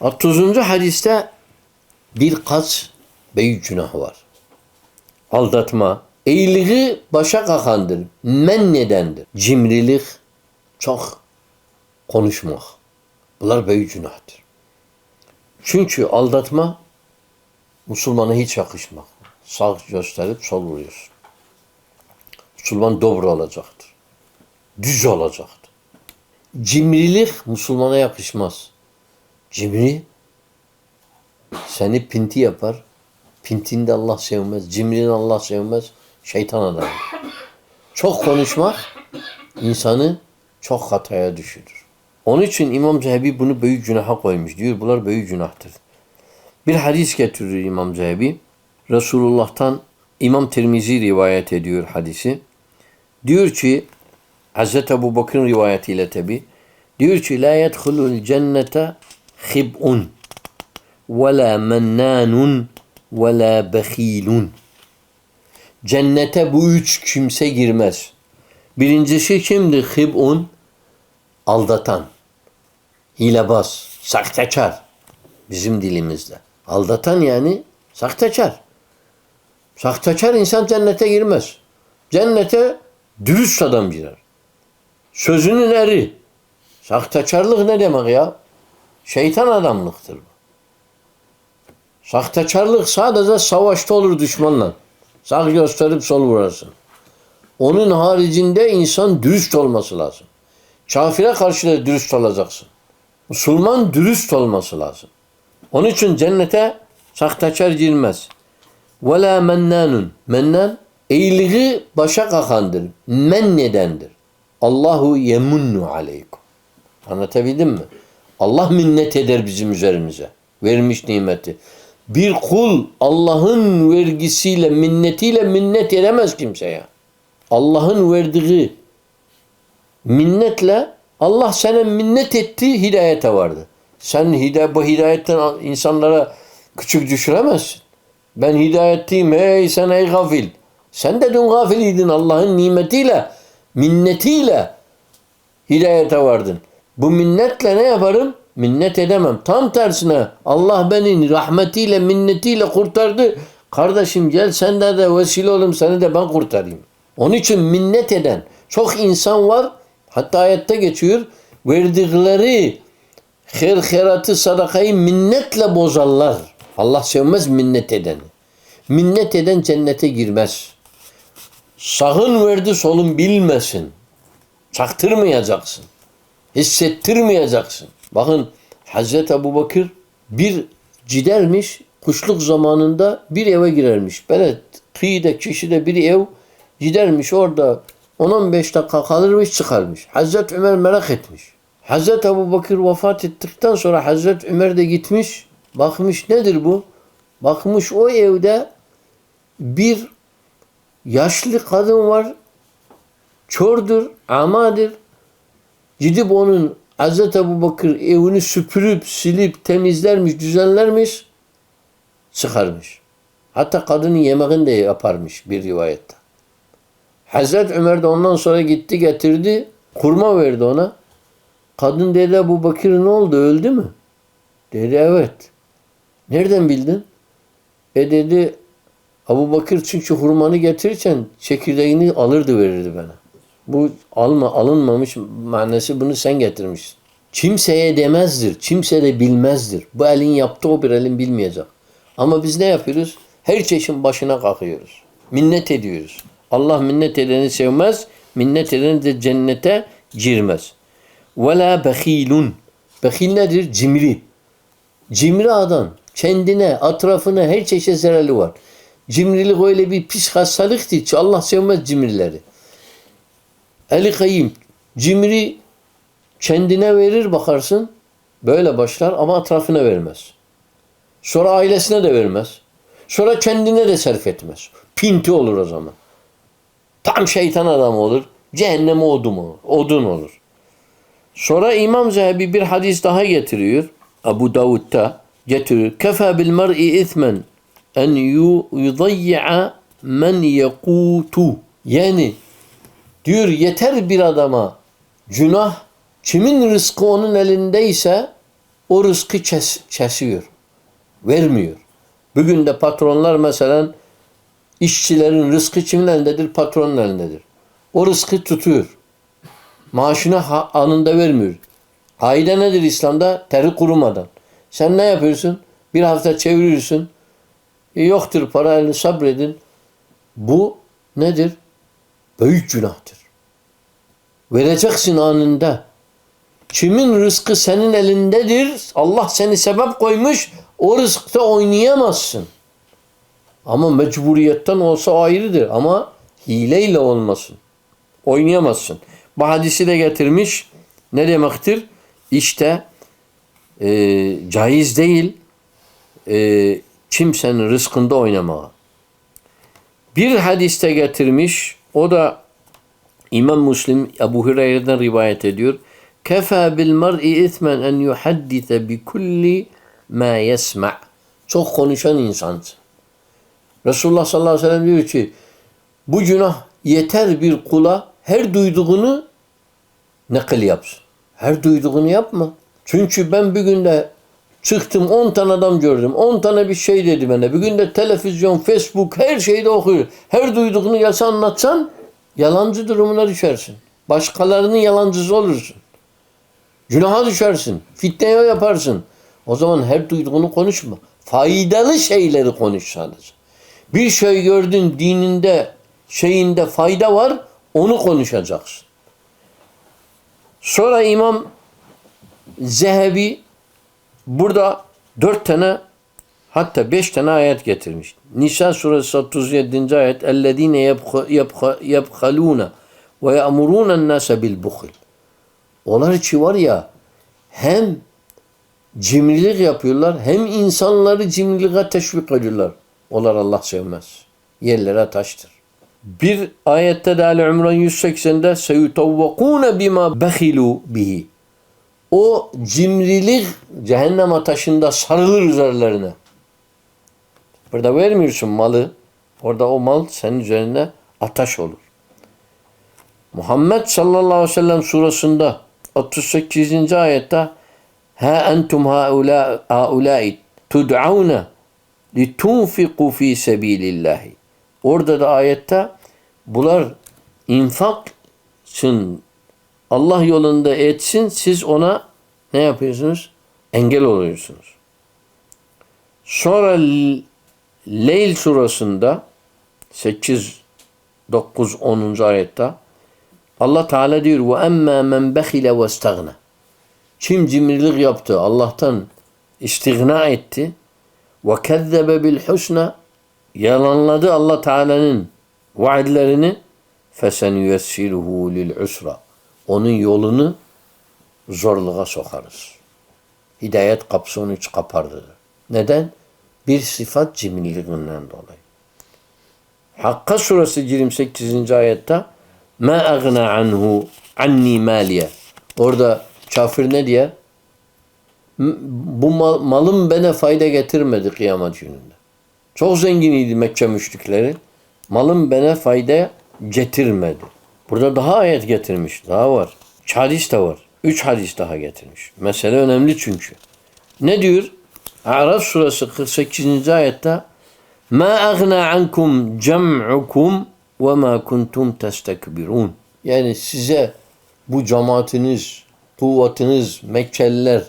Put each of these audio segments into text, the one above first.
30. hadiste birkaç büyük günah var. Aldatma, eğiliği başa kakandır, men nedendir. Cimrilik, çok konuşmak. Bunlar büyük günahtır. Çünkü aldatma Müslümana hiç yakışmak. Sağ gösterip sol vuruyorsun. Müslüman dobro olacaktır. Düz olacaktır. Cimrilik Müslümana yakışmaz. Cimri seni pinti yapar. Pintinde Allah sevmez. Cimrinin Allah sevmez. Şeytan adamı. Çok konuşmak insanı çok hataya düşürür. Onun için İmam Zehebi bunu büyük günaha koymuş. Diyor bunlar büyük günahtır. Bir hadis getiriyor İmam Zehebi. Resulullah'tan İmam Tirmizi rivayet ediyor hadisi. Diyor ki Hazreti Ebu Bakır'ın rivayetiyle tabi. Diyor ki la yedhulul cennete la mennanun ve la behilun. Cennete bu üç kimse girmez. Birincisi kimdir? Khib'un aldatan, hilebaz, sahtekar bizim dilimizde. Aldatan yani sahtekar. Sahtekar insan cennete girmez. Cennete dürüst adam girer. Sözünün eri. Sahtekarlık ne demek ya? Şeytan adamlıktır bu. Sahtekarlık sadece savaşta olur düşmanla. Sağ gösterip sol vurasın. Onun haricinde insan dürüst olması lazım. Kafire karşı da dürüst olacaksın. Müslüman dürüst olması lazım. Onun için cennete sahtekar girmez. Ve la mennanun. Mennan eğiliği başa kakandır. Men nedendir. Allahu yemunnu aleykum. Anlatabildim mi? Allah minnet eder bizim üzerimize. Vermiş nimeti. Bir kul Allah'ın vergisiyle, minnetiyle minnet edemez kimseye. Allah'ın verdiği minnetle Allah sana minnet etti, hidayete vardı. Sen hidayet, bu hidayetten insanlara küçük düşüremezsin. Ben hidayetliyim ey sen ey gafil. Sen de dün gafiliydin Allah'ın nimetiyle, minnetiyle hidayete vardın. Bu minnetle ne yaparım? Minnet edemem. Tam tersine Allah beni rahmetiyle, minnetiyle kurtardı. Kardeşim gel sen de, de vesile olayım seni de ben kurtarayım. Onun için minnet eden çok insan var. Hatta ayette geçiyor. Verdikleri her heratı sadakayı minnetle bozarlar. Allah sevmez minnet edeni. Minnet eden cennete girmez. Sağın verdi solun bilmesin. Çaktırmayacaksın. Hissettirmeyeceksin. Bakın Hazreti Ebu Bakır bir gidermiş kuşluk zamanında bir eve girermiş. Böyle kıyıda kişide bir ev gidermiş orada 10-15 dakika kalırmış çıkarmış. Hazreti Ömer merak etmiş. Hazreti Ebu Bakır vefat ettikten sonra Hazreti Ömer de gitmiş. Bakmış nedir bu? Bakmış o evde bir yaşlı kadın var. Çordur, amadır. Gidip onun Hazreti Ebu Bakır evini süpürüp, silip, temizlermiş, düzenlermiş, çıkarmış. Hatta kadının yemeğini de yaparmış bir rivayette. Hazreti Ömer de ondan sonra gitti getirdi, kurma verdi ona. Kadın dedi Ebu Bakır ne oldu, öldü mü? Dedi evet. Nereden bildin? E dedi Abu Bakır çünkü hurmanı getirirken çekirdeğini alırdı verirdi bana. Bu alma alınmamış manası bunu sen getirmişsin. Kimseye demezdir. Kimse de bilmezdir. Bu elin yaptığı o bir elin bilmeyecek. Ama biz ne yapıyoruz? Her çeşin başına kalkıyoruz. Minnet ediyoruz. Allah minnet edeni sevmez. Minnet edeni de cennete girmez. Ve la behilun. Behil nedir? Cimri. Cimri adam. Kendine, etrafına her çeşit zararı var. Cimrilik öyle bir pis hastalıktır ki Allah sevmez cimrileri. Eli kayım. Cimri kendine verir bakarsın. Böyle başlar ama etrafına vermez. Sonra ailesine de vermez. Sonra kendine de sarf etmez. Pinti olur o zaman. Tam şeytan adam olur. Cehenneme odun olur. Odun olur. Sonra İmam Zehebi bir hadis daha getiriyor. Abu Davud'da getiriyor. Kefa bil mer'i ithmen en yudayya men yekutu. Yani diyor yeter bir adama günah kimin rızkı onun elindeyse o rızkı kes, kesiyor. Vermiyor. Bugün de patronlar mesela işçilerin rızkı kimin elindedir? Patronun elindedir. O rızkı tutuyor. Maaşını anında vermiyor. Aile nedir İslam'da? Teri kurumadan. Sen ne yapıyorsun? Bir hafta çeviriyorsun. E, yoktur para elini sabredin. Bu nedir? Büyük günahtır. Vereceksin anında. Kimin rızkı senin elindedir. Allah seni sebep koymuş. O rızkta oynayamazsın. Ama mecburiyetten olsa ayrıdır. Ama hileyle olmasın. Oynayamazsın. Bu hadisi de getirmiş. Ne demektir? İşte e, caiz değil e, kimsenin rızkında oynamaya. Bir hadiste getirmiş. O da İmam Müslim Ebu Hureyre'den rivayet ediyor. Kefa bil mer'i ithmen en yuhaddise bi kulli ma yesma. Çok konuşan insansın. Resulullah sallallahu aleyhi ve sellem diyor ki bu günah yeter bir kula her duyduğunu nakil yapsın. Her duyduğunu yapma. Çünkü ben bir günde çıktım 10 tane adam gördüm. 10 tane bir şey dedi bana. Bir günde televizyon, Facebook her şeyde okuyor. Her duyduğunu gelse anlatsan yalancı durumuna düşersin. Başkalarının yalancısı olursun. Günaha düşersin. Fitneye yaparsın. O zaman her duyduğunu konuşma. Faydalı şeyleri konuş sadece. Bir şey gördün dininde, şeyinde fayda var, onu konuşacaksın. Sonra İmam Zehebi burada dört tane hatta beş tane ayet getirmiş. Nisa suresi 37. ayet اَلَّذ۪ينَ يَبْخَلُونَ وَيَأْمُرُونَ النَّاسَ بِالْبُخِلِ Onlar ki var ya hem cimrilik yapıyorlar hem insanları cimriliğe teşvik ediyorlar. Onlar Allah sevmez. Yerlere taştır. Bir ayette de Ali İmran 180'de seyutavvakune bima behilu bihi. O cimrilik cehennem ateşinde sarılır üzerlerine. Burada vermiyorsun malı. Orada o mal senin üzerine ateş olur. Muhammed sallallahu aleyhi ve sellem surasında 38. ayette Ha entum haula haulai tud'auna litunfiqu fi sabilillahi. Orada da ayette bunlar infak için Allah yolunda etsin siz ona ne yapıyorsunuz? Engel oluyorsunuz. Sonra Leyl surasında 8 9 10. ayette Allah Teala diyor ve emmâ men behile ve. Kim cimrilik yaptı, Allah'tan istigna etti ve kezzebe bil husna yalanladı Allah Teala'nın vaadlerini fesenüyessiruhu lil usra. Onun yolunu zorluğa sokarız. Hidayet kapısı onu hiç kapardı. Neden? Bir sıfat cimriliğinden dolayı. Hakka suresi 28. ayette ma agna anhu anni maliye. Orada kafir ne diye? Bu mal, malım bana fayda getirmedi kıyamet gününde. Çok zenginiydi Mekke müşrikleri. Malım bana fayda getirmedi. Burada daha ayet getirmiş. Daha var. Hadis de var. Üç hadis daha getirmiş. Mesele önemli çünkü. Ne diyor? Araf suresi 48. ayette Ma agna ankum cem'ukum ve ma kuntum testekbirun. Yani size bu cemaatiniz, kuvvetiniz, Mekkeliler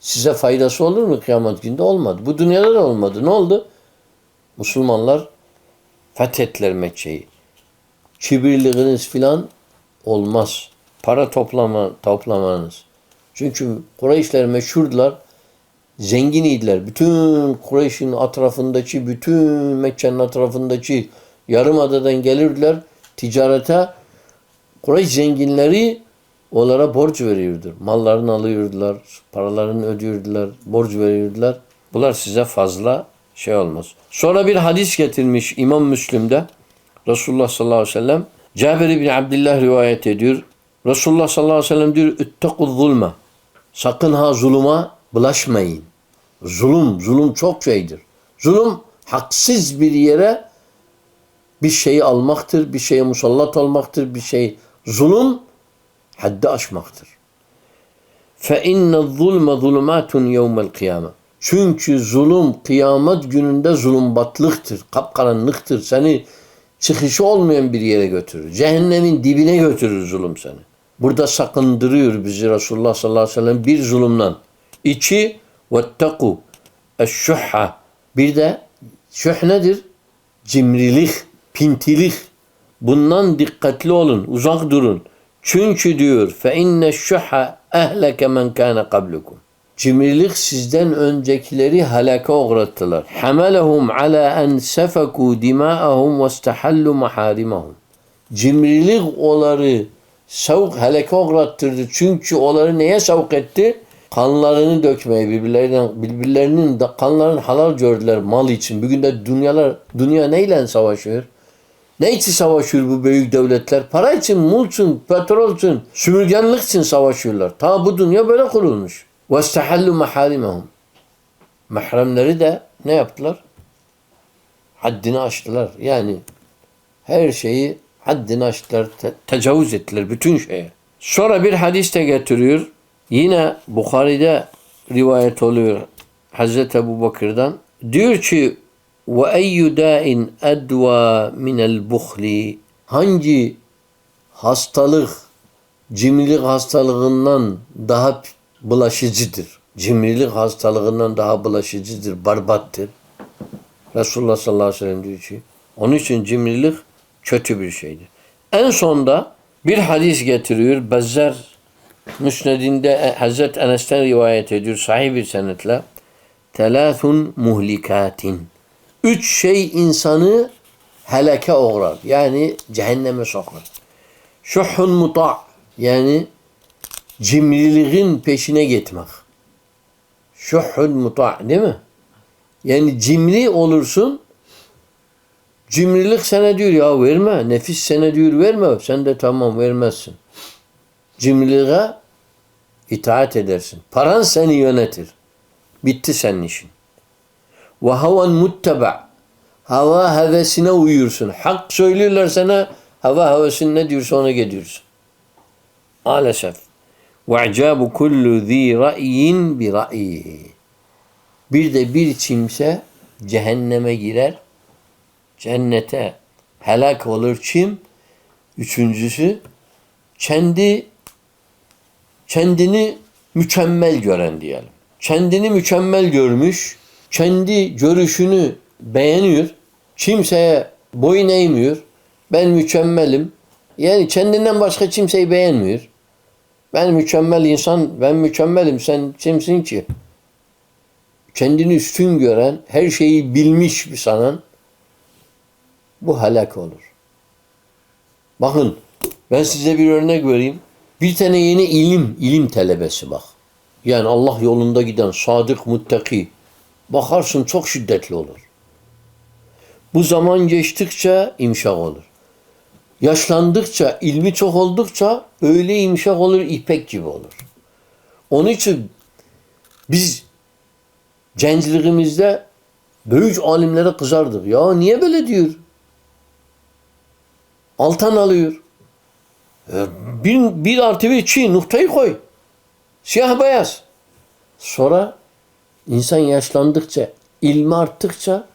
size faydası olur mu kıyamet günde? Olmadı. Bu dünyada da olmadı. Ne oldu? Müslümanlar fethettiler Mekke'yi. Kibirliğiniz filan olmaz. Para toplama, toplamanız. Çünkü Kureyşler meşhurdular. Zengin idiler. Bütün Kureyş'in etrafındaki, bütün Mekke'nin etrafındaki yarımadadan gelirdiler ticarete. Kureyş zenginleri onlara borç veriyordu. Mallarını alıyordular, paralarını ödüyordular, borç veriyordular. Bunlar size fazla şey olmaz. Sonra bir hadis getirmiş İmam Müslim'de. Resulullah sallallahu aleyhi ve sellem Cabir bin Abdullah rivayet ediyor. Resulullah sallallahu aleyhi ve sellem diyor Üttekul zulme. Sakın ha zuluma bulaşmayın. Zulüm, zulüm çok şeydir. Zulüm haksız bir yere bir şeyi almaktır, bir şeye musallat olmaktır, bir şey zulüm haddi aşmaktır. Fe inne zulme zulmatun yevmel kıyame. Çünkü zulüm kıyamet gününde zulümbatlıktır, kapkaranlıktır. Seni çıkışı olmayan bir yere götürür. Cehennemin dibine götürür zulüm seni. Burada sakındırıyor bizi Resulullah sallallahu aleyhi ve sellem bir zulümden. İki, vetteku eşşuhha. Bir de şuh nedir? Cimrilik, pintilik. Bundan dikkatli olun, uzak durun. Çünkü diyor fe inne şuhha ehleke men kâne kablukum. Cimrilik sizden öncekileri halaka uğrattılar. Hamalahum ala en sefaku dima'ahum ve istahallu maharimahum. Cimrilik onları savuk halaka uğrattırdı. Çünkü onları neye savuk etti? Kanlarını dökmeye birbirlerinden birbirlerinin de kanlarını halal gördüler mal için. Bugün de dünyalar dünya neyle savaşıyor? Ne için savaşıyor bu büyük devletler? Para için, mul için, petrol için, sümürgenlik için savaşıyorlar. Ta bu dünya böyle kurulmuş. وَاسْتَحَلُّ مَحَارِمَهُمْ Mahremleri de ne yaptılar? Haddini aştılar. Yani her şeyi haddini aştılar, te- tecavüz ettiler bütün şeye. Sonra bir hadis de getiriyor. Yine Bukhari'de rivayet oluyor Hazreti Ebu Bakır'dan. Diyor ki وَاَيُّ دَاءٍ اَدْوَى مِنَ الْبُخْلِ Hangi hastalık cimrilik hastalığından daha bulaşıcıdır. Cimrilik hastalığından daha bulaşıcıdır, barbattır. Resulullah sallallahu aleyhi ve sellem diyor ki onun için cimrilik kötü bir şeydir. En sonda bir hadis getiriyor. Bezzar Müsnedinde Hazreti Enes'ten rivayet ediyor sahih bir senetle. Telâthun muhlikatin. Üç şey insanı helake uğrar. Yani cehenneme sokar. Şuhun muta' yani cimriliğin peşine gitmek. Şuhun muta' değil mi? Yani cimri olursun cimrilik sana diyor ya verme. Nefis sana diyor verme. Sen de tamam vermezsin. Cimriliğe itaat edersin. Paran seni yönetir. Bitti senin işin. Ve havan mutteba. Hava hevesine uyuyorsun. Hak söylüyorlar sana hava hevesine ne diyorsa ona gidiyorsun. Maalesef. وَاَعْجَابُ كُلُّ ذ۪ي رَأْيٍ بِرَأْيِهِ Bir de bir kimse cehenneme girer, cennete helak olur kim? Üçüncüsü, kendi kendini mükemmel gören diyelim. Kendini mükemmel görmüş, kendi görüşünü beğeniyor, kimseye boyun eğmiyor, ben mükemmelim. Yani kendinden başka kimseyi beğenmiyor. Ben mükemmel insan, ben mükemmelim. Sen kimsin ki? Kendini üstün gören, her şeyi bilmiş bir sanan bu helak olur. Bakın ben size bir örnek vereyim. Bir tane yeni ilim, ilim talebesi bak. Yani Allah yolunda giden sadık, muttaki. Bakarsın çok şiddetli olur. Bu zaman geçtikçe imşak olur. Yaşlandıkça, ilmi çok oldukça öyle imşak olur, ipek gibi olur. Onun için biz gençliğimizde büyük alimlere kızardık. Ya niye böyle diyor? Altan alıyor. E, Bir, bir artı bir çiğ noktayı koy. Siyah beyaz. Sonra insan yaşlandıkça, ilmi arttıkça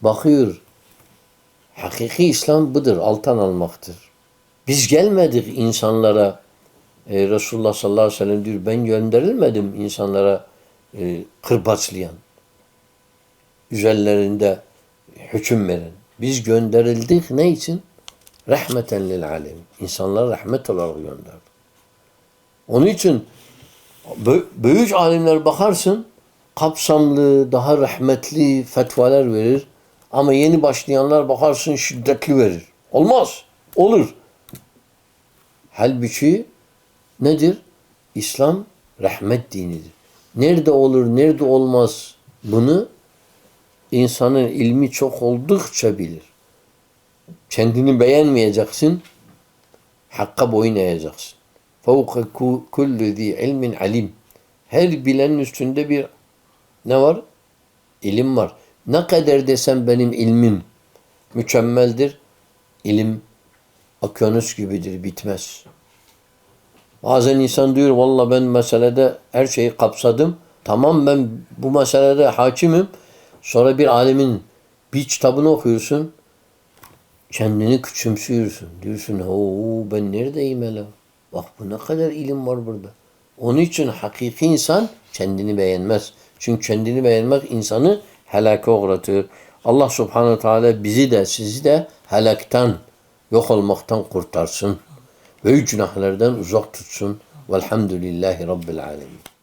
bakıyor. Hakiki İslam budur, altan almaktır. Biz gelmedik insanlara e, Resulullah sallallahu aleyhi ve sellem diyor ben gönderilmedim insanlara e, kırbaçlayan, üzerlerinde hüküm veren. Biz gönderildik ne için? Rahmeten lil alem. İnsanlara rahmet olarak gönderdi. Onun için büyük alimler bakarsın kapsamlı, daha rahmetli fetvalar verir. Ama yeni başlayanlar bakarsın şiddetli verir. Olmaz. Olur. Halbuki nedir? İslam rahmet dinidir. Nerede olur, nerede olmaz bunu insanın ilmi çok oldukça bilir. Kendini beğenmeyeceksin, hakka boyun eğeceksin. Fevka kullu zi ilmin alim. Her bilenin üstünde bir ne var? İlim var. Ne kadar desem benim ilmim mükemmeldir, ilim okyanus gibidir, bitmez. Bazen insan diyor valla ben meselede her şeyi kapsadım. Tamam ben bu meselede hakimim. Sonra bir alimin bir kitabını okuyorsun. Kendini küçümsüyorsun. Diyorsun o ben neredeyim hele? Bak bu ne kadar ilim var burada. Onun için hakiki insan kendini beğenmez. Çünkü kendini beğenmek insanı helake uğratıyor. Allah subhanehu teala bizi de sizi de helaktan, yok olmaktan kurtarsın. Büyük günahlardan uzak tutsun. Velhamdülillahi Rabbil alemin.